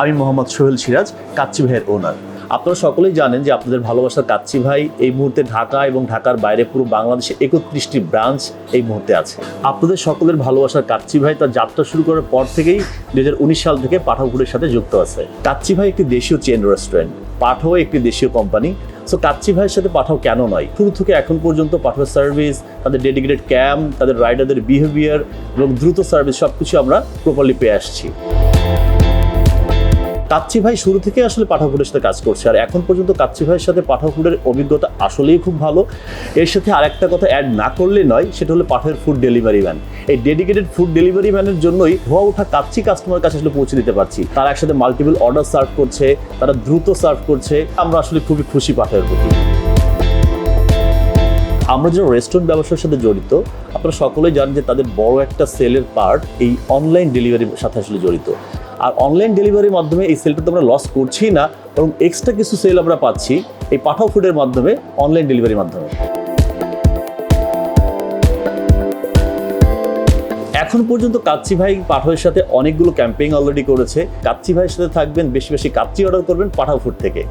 আমি মোহাম্মদ সোহেল সিরাজ, কাচ্চি ভাইয়ের ওনার আপনারা সকলেই জানেন যে আপনাদের ভালোবাসার কাচ্চি ভাই এই মুহূর্তে ঢাকা এবং ঢাকার বাইরে পুরো বাংলাদেশে একত্রিশটি ব্রাঞ্চ এই মুহূর্তে আছে। আপনাদের সকলের ভালোবাসার কাচ্চি ভাই তার যাত্রা শুরু করার পর থেকেই দুই হাজার উনিশ সাল থেকে পাঠাপুরের সাথে যুক্ত আছে। কাচ্চি ভাই একটি দেশীয় চেন রেস্টুরেন্ট পাঠাও একটি দেশীয় কোম্পানি সো কাচ্চি ভাইয়ের সাথে পাঠাও কেন নয়? শুরু থেকে এখন পর্যন্ত পাঠাও সার্ভিস তাদের ডেডিকেটেড ক্যাম্প তাদের রাইডারদের বিহেভিয়ার এবং দ্রুত সার্ভিস সব কিছু আমরা প্রপারলি পেয়ে আসছি। কাচ্চি ভাই শুরু থেকে আসলে পাঠাফুডের সাথে কাজ করছে। আর এখন পর্যন্ত কাচ্চি ভাইয়ের সাথে পাঠাফুডের অভিজ্ঞতা আসলেই খুব ভালো। এর সাথে আরেকটা কথা অ্যাড না করলে নয়, সেটা হলো পাঠের ফুড ডেলিভারি ম্যান এই ডেডিকেটেড ফুড ডেলিভারি ম্যানের জন্যই ধোয়া ওঠা কাচ্চি কাস্টমার কাছে আসলে পৌঁছে দিতে পারছি। তারা একসাথে মাল্টিপল অর্ডার সার্ভ করছে, তারা দ্রুত সার্ভ করছে। আমরা আসলে খুবই খুশি পাঠের প্রতি। আমরা যারা রেস্টুরেন্ট ব্যবসার সাথে জড়িত, আপনারা সকলেই জানেন যে তাদের বড় একটা সেলের পার্ট এই অনলাইন ডেলিভারির সাথে আসলে জড়িত। আর অনলাইন ডেলিভারির মাধ্যমে এই সেলটা তো আমরা লস করছি না, বরং এক্সট্রা কিছু সেল আমরা পাচ্ছি এই পাঠাও ফুডের মাধ্যমে অনলাইন ডেলিভারির মাধ্যমে। এখন পর্যন্ত কাচ্চি ভাই পাঠাওয়ের সাথে অনেকগুলো ক্যাম্পেইন অলরেডি করেছে। কাচ্চি ভাইয়ের সাথে থাকবেন, বেশি বেশি কাচ্চি অর্ডার করবেন পাঠাও ফুড থেকে।